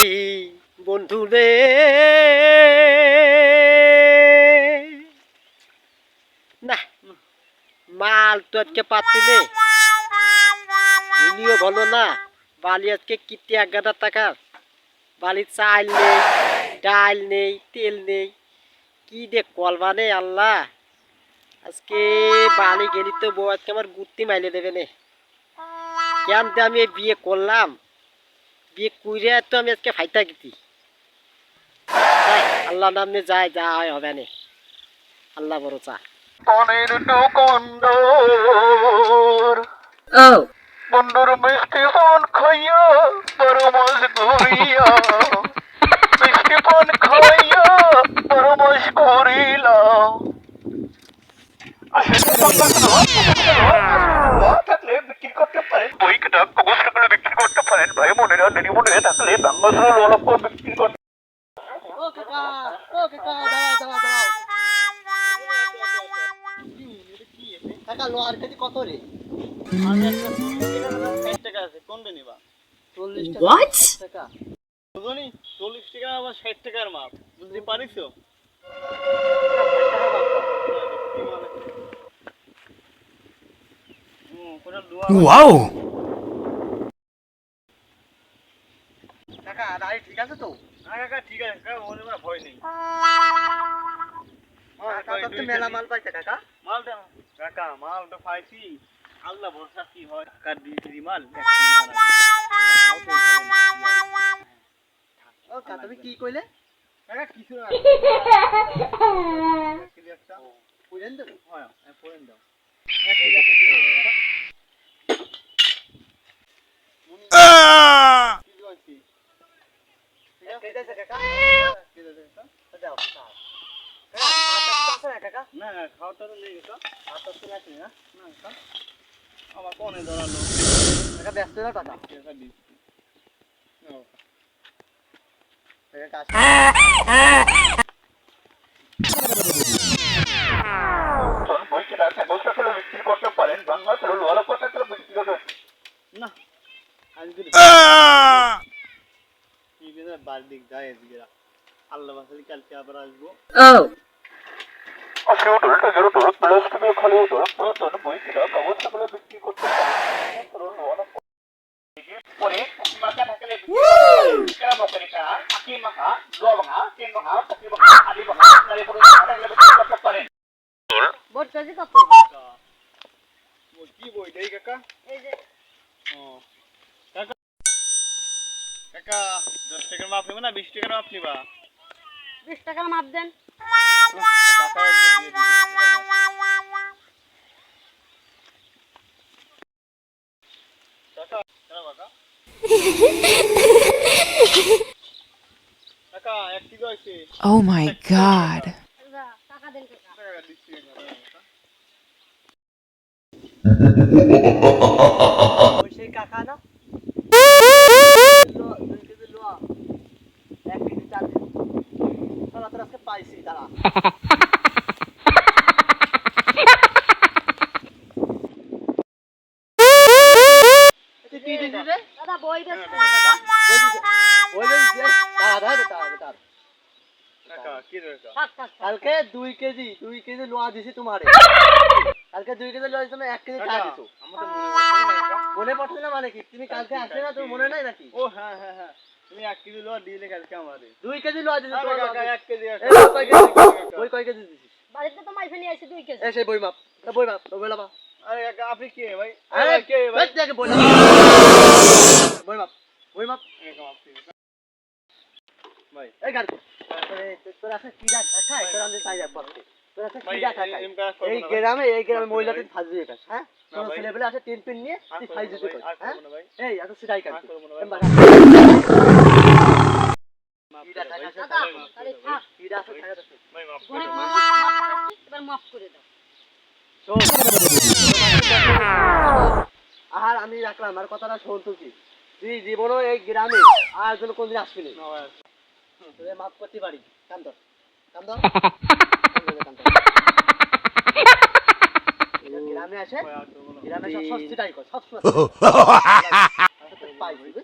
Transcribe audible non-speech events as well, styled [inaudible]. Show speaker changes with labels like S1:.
S1: এই বন্ধু রে। না, মাল তো আজকে পাচ্ছি নে ভিনিও ভালো না, বালি আজকে কিতে এক গাদা টাকার বালি চাল নেই, ডাল নেই, তেল নেই। কি দে কলবা নেই আল্লাহ। আজকে বালি গেলি তো বউ, আজকে আমার গুত্তি মাইলে দেবে নে। কেন আমি বিয়ে করলাম। বিয়ে কুইরে তো আমি আজকে ফাইতা গেছি। আল্লাহ নামে যায় যা হয় হবে নে। আল্লাহ বড় চা
S2: পনেরো টুকন্দর
S3: Oh.
S2: বন্ধুর মিষ্টি ফোন খাইয়া বড় মাস করিয়া মিষ্টি ফোন খাইয়া বড় মাস করিলাম থাকলে বিক্রি করতে পারেন বই কিতাব কাগজ থাকলে বিক্রি করতে পারেন দিদি মনেরা থাকলে বাংলা ললপ বিক্রি করতে
S1: ও কাকা ও কাকা দাঁড়াও দাঁড়াও দাঁড়াও। কাকা লোহার কেজি কত রে?
S4: টাকা আছে কোনটা নিবা?
S1: চল্লিশ টাকা।
S3: What?
S1: ষাট টাকা।
S4: বুঝনি? চল্লিশ টাকা আবার ষাট টাকার মাপ। বুঝতে পারিস
S5: Wow!
S1: কাকা দাঁড়ি ঠিক আছে তো?
S4: কাকা ঠিক আছে কাকা মনে হয় ভয় নেই।
S1: কাকা তো মেলা মাল পাইছে কাকা?
S4: মালটা কাকা মালটা পাইছি। আল্লাহ ভরসা কি হয়? কাকার দুই মাল
S1: ও কাকা তুমি কি কইলে?
S4: কাকা কিছু না। [laughs]
S1: বুঝেন
S4: হয় দাও কি বলছি
S1: ঠিক আছে কাকা
S4: কি বলছি
S1: দাও খাও। কাকা, হাতটা তো আছে না কাকা
S4: না না খাওয়াটা তো নেই কাকা হাতটা তো লাগছে না না কাকা আমার কোনে ধরালো
S1: কাকা ব্যস্ত না টাকা
S4: টাকা না আছে বার দিক যায় এদিকে। আল্লাহ বাসালি কালকে আবার আসব।
S2: প্লাস্টিকের খালি ওটা প্রয়োজন বই কিতাব কাগজ বিক্রি করতে পারেন পরে মাথা থাকলে কেরা মকরিকা আকি মাখা দোয়া ভাঙা তিন ভাঙা পকি ভাঙা আদি ভাঙা নারী পুরুষ থাকলে বিক্রি করতে পারেন
S3: What does it got
S4: কাকা ও কি বই? দেই কাকা। ও। কাকা কাকা দশ টাকার মাপ নেব না বিশ টাকার মাপ নিবা।
S3: বিশ টাকার মাপ দেন।
S4: টাকা
S5: Oh my god.
S3: টাকা দেন কাকা
S4: টাকা দিচ্ছি কাকা
S1: ওই সেই কাকা না লো- দুই কেজি লোয়া এক কেজি চাল
S3: দাদা বই থাক।
S1: কালকে দুই কেজি দুই কেজি লোয়া দিছি তোমারে কালকে দুই কেজি লোয়া দিছি এক কেজি চা দিছো
S4: মনে পড়ছে না
S1: মনে কি তুমি কালকে আসলে না তোমার মনে নাই নাকি
S4: ও হ্যাঁ হ্যাঁ হ্যাঁ তুমি এক কিলো লোয়া দিলে কালকে আমারে
S1: দুই কেজি লোয়া তোমার
S4: কাকা কেজি আছে
S1: এই কেজি ওই কয় কেজি দিছিস
S3: বাড়িতে তো মাইফে নিয়ে আসি দুই কেজি
S1: এই সেই বই মাপ তা বই মাপ বই লাবা
S4: আরে কাকা আপনি কে ভাই
S1: আরে
S4: কে ভাই
S1: এই দেখে বই লাবা বই মাপ বই মাপ
S4: আপনি ভাই
S1: এই গাড়ি তোর আছে কিডা খায় তোর আমি তাই কিডা
S4: এই-।
S1: গ্রামে এই গ্রামে মহিলাদের হ্যাঁ
S4: না
S1: কোন
S4: ভাই।
S1: ছেলেবেলে আছে টেন পেন নিয়ে
S4: আর
S1: তুই দিতে হ্যাঁ। এই এত কাজ
S4: আর
S1: আমি রাখলাম আর কথাটা শোন তুই। তুই জীবনও এই গ্রামে আর জন্য কোনদিন আসবি না। মাফ করতে পারি কাম গ্রামে আসে। গ্রামে সব সস্তিটাই কর সব সময়
S4: বুঝলি?